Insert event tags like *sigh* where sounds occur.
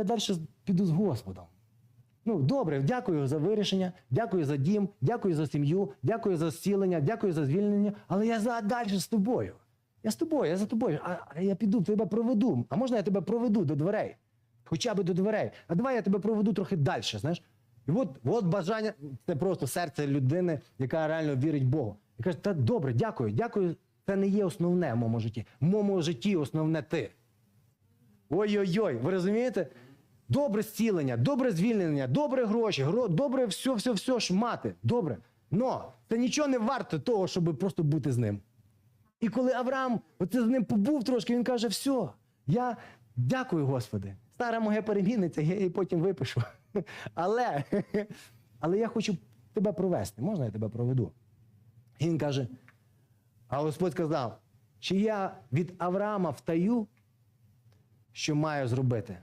я далі піду з Господом. Ну, добре, дякую за вирішення, дякую за дім, дякую за сім'ю, дякую за зцілення, дякую за звільнення, але я за далі з тобою. Я з тобою, я за тобою. А, а я піду, тебе проведу. А можна я тебе проведу до дверей? Хоча б до дверей. А давай я тебе проведу трохи далі, знаєш? І от, от бажання, це просто серце людини, яка реально вірить Богу. І каже, та добре, дякую, дякую. Це не є основне в моєму житті. В моєму житті основне ти. Ой-ой-ой, ви розумієте? Добре зцілення, добре звільнення, добре гроші, гро, добре все, все, все мати. Добре. Но це нічого не варто того, щоб просто бути з ним. І коли Авраам оце з ним побув трошки, він каже: все, я дякую, Господи. Стара моя перемінниця, я її потім випишу. *laughs* Але, *laughs* але я хочу тебе провести. Можна я тебе проведу? І він каже: а Господь сказав, чи я від Авраама втаю, що маю зробити?